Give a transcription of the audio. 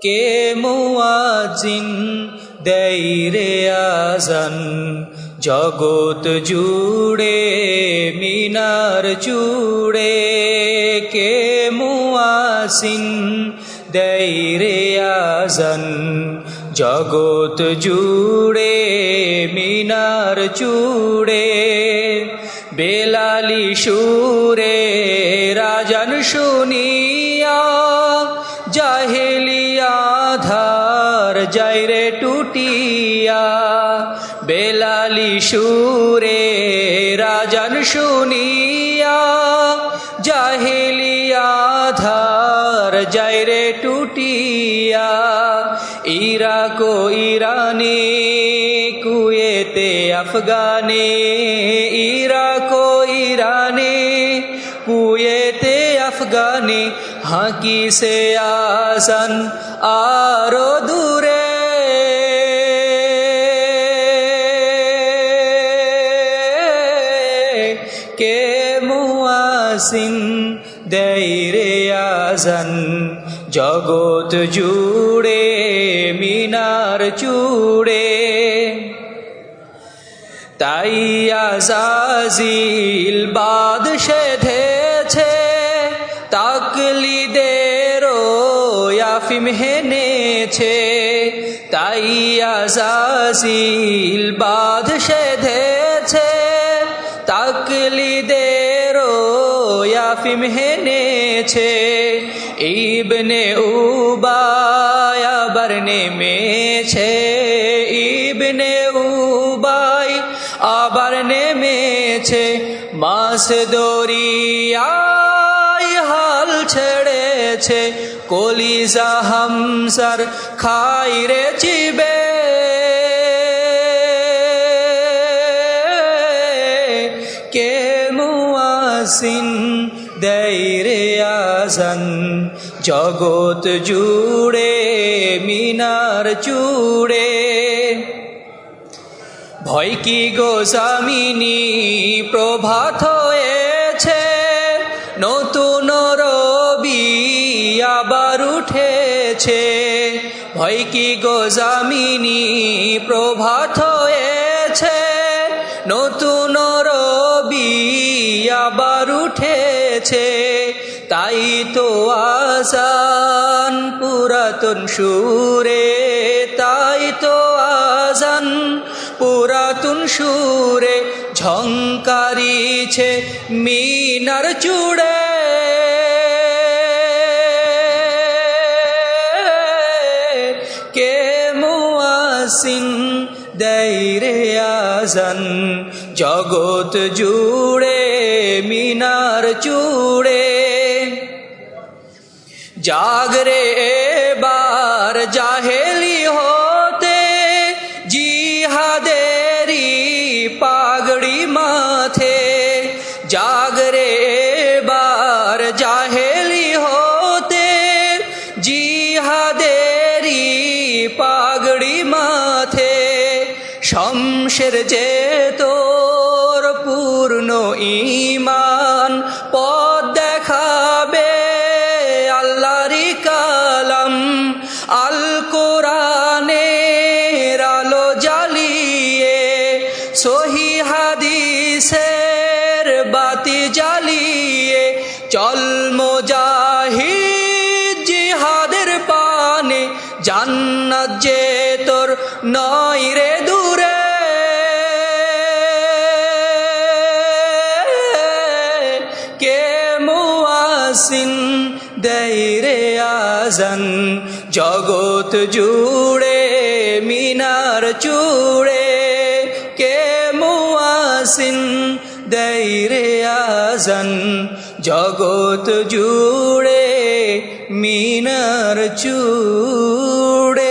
কে মুয়াজিন দেই রে আজান জগৎ জুড়ে, মিনার চূড়ে কে মুয়াসিন দেই রে আজান জগৎ জুড়ে, মিনার চূড়ে বেলালি সুরে, রাজন শুনিয়া ধার যাইরে টুটিয়া, বেলালি সুরে রাজন শুনিয়া, জাহেলিয়া ধার যাইরে টুটিয়া ইরাক ও ইরানে, কুয়েতে, আফগানে ও ইরানে, কুয়েতে, আফগানে হাকি সে আসান আরও দূরে। কে মুয়াসিন দেই রে আজান জগৎ জুড়ে, মিনার চূড়ে। তাই আজাজিল বাদ ইয়াফিম হেনেছে তাই আজাজিল বাদ সেধেছে তাকলিদেরও ইয়াফিম হেনেছে ইবনে উবায় আবার নেমেছে। ইবনে উবাই আবার নেমেছে মাস দরিয়ায় হাল ছেড়েছে, কলিজা হামসার খাই রে চিবে। কে মুয়াসিন দেই রে আজান জগৎ জুড়ে, মিনার চুড়ে। ভয় কি গো জামিনী প্রভাত হয়েছে, নতুন আবার উঠেছে। ভয় কি গো জামিনী প্রভাত হয়েছে। নতুন রবি আবার উঠেছে। তাই তো আজান পুরাতন সুরে, তাই তো আজান পুরাতন সুরে ঝঙ্কারিছে মিনার চূড়ে। মুয়াসিন দেই রে আজান জগৎ জুড়ে মিনার চূড়ে। জাগরে এবার জাহেলি হতে শমশের যে তোর পূর্ণ ইমান পদ দেখাবে আল্লাহরি কালাম। আল কোরআনের আলো জ্বালিয়ে, সহি হাদিসের বাতি জ্বালিয়ে, চল মোজাহিদ জিহাদের পানে, জান্নাত যে তোর নয় রে মুয়াসিন দেই রে আজান। জগৎ জুড়ে, মিনার চুড়ে, কে মুয়াসিন, দেই রে আজান। জগৎ জুড়ে, মিনার চূড়ে।